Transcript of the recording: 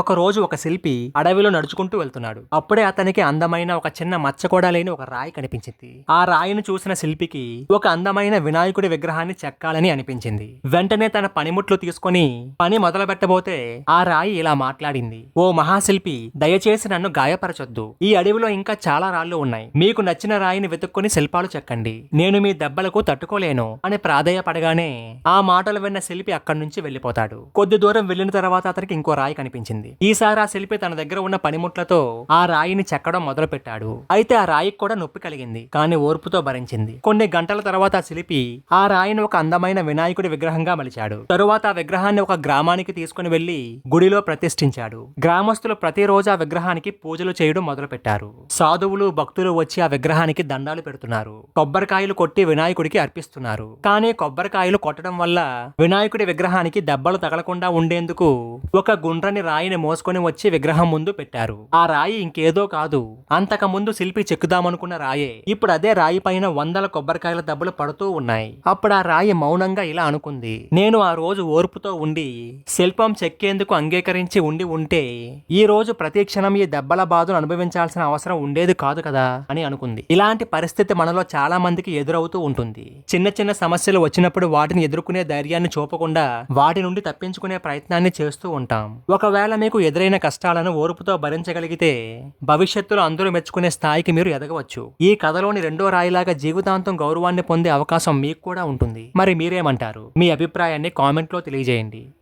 ఒక రోజు ఒక శిల్పి అడవిలో నడుచుకుంటూ వెళ్తున్నాడు. అప్పుడే అతనికి అందమైన ఒక చిన్న మచ్చ కూడా లేని ఒక రాయి కనిపించింది. ఆ రాయిని చూసిన శిల్పికి ఒక అందమైన వినాయకుడి విగ్రహాన్ని చెక్కాలని అనిపించింది. వెంటనే తన పనిముట్లు తీసుకొని పని మొదలు పెట్టబోతే ఆ రాయి ఇలా మాట్లాడింది. ఓ మహాశిల్పి దయచేసి నన్ను గాయపరచొద్దు. ఈ అడవిలో ఇంకా చాలా రాళ్ళు ఉన్నాయి. మీకు నచ్చిన రాయిని వెతుక్కొని శిల్పాలు చెక్కండి. నేను మీ దెబ్బలకు తట్టుకోలేను అని ప్రాధేయపడగానే ఆ మాటలు విన్న శిల్పి అక్కడి నుంచి వెళ్ళిపోతాడు కొద్ది దూరం వెళ్ళిన తర్వాత అతనికి ఇంకో రాయి కనిపించింది. ఈసారి ఆ శిల్పి తన దగ్గర ఉన్న పనిముట్లతో ఆ రాయిని చెక్కడం మొదలు పెట్టాడు అయితే ఆ రాయికి కూడా నొప్పి కలిగింది. కానీ ఓర్పుతో భరించింది. కొన్ని గంటల తర్వాత ఆ శిల్పి ఆ రాయిని ఒక అందమైన వినాయకుడి విగ్రహంగా మలిచాడు. తరువాత ఆ విగ్రహాన్ని ఒక గ్రామానికి తీసుకుని వెళ్ళి గుడిలో ప్రతిష్ఠించాడు. గ్రామస్తులు ప్రతిరోజు ఆ విగ్రహానికి పూజలు చేయడం మొదలు పెట్టారు సాధువులు భక్తులు వచ్చి ఆ విగ్రహానికి దండాలు పెడుతున్నారు. కొబ్బరికాయలు కొట్టి వినాయకుడికి అర్పిస్తున్నారు. కానీ కొబ్బరికాయలు కొట్టడం వల్ల వినాయకుడి విగ్రహానికి దెబ్బలు తగలకుండా ఉండేందుకు ఒక గుండ్రని రాయిని రాయిని మోసుకొని వచ్చి విగ్రహం ముందు పెట్టారు. ఆ రాయి ఇంకేదో కాదు. అంతకు ముందు శిల్పి చెక్కుదామనుకున్న రాయే. ఇప్పుడు అదే రాయి పైన వందల కొబ్బరికాయల దెబ్బలు పడుతూ ఉన్నాయి. అప్పుడు ఆ రాయి మౌనంగా ఇలా అనుకుంది. నేను ఆ రోజు ఓర్పుతో ఉండి శిల్పం చెక్కేందుకు అంగీకరించి ఉండి ఉంటే ఈ రోజు ప్రతి క్షణం ఈ దెబ్బల బాధను అనుభవించాల్సిన అవసరం ఉండేది కాదు కదా అని అనుకుంది. ఇలాంటి పరిస్థితి మనలో చాలా మందికి ఎదురవుతూ ఉంటుంది. చిన్న చిన్న సమస్యలు వచ్చినప్పుడు వాటిని ఎదుర్కొనే ధైర్యాన్ని చూపకుండా వాటి నుండి తప్పించుకునే ప్రయత్నాన్ని చేస్తూ ఉంటాం. ఒకవేళ మీకు ఎదురైన కష్టాలను ఓర్పుతో భరించగలిగితే భవిష్యత్తులో అందరూ మెచ్చుకునే స్థాయికి మీరు ఎదగవచ్చు. ఈ కథలోని రెండో రాయిలాగా జీవితాంతం గౌరవాన్ని పొందే అవకాశం మీకు కూడా ఉంటుంది. మరి మీరేమంటారు? మీ అభిప్రాయాన్ని కామెంట్లో తెలియజేయండి.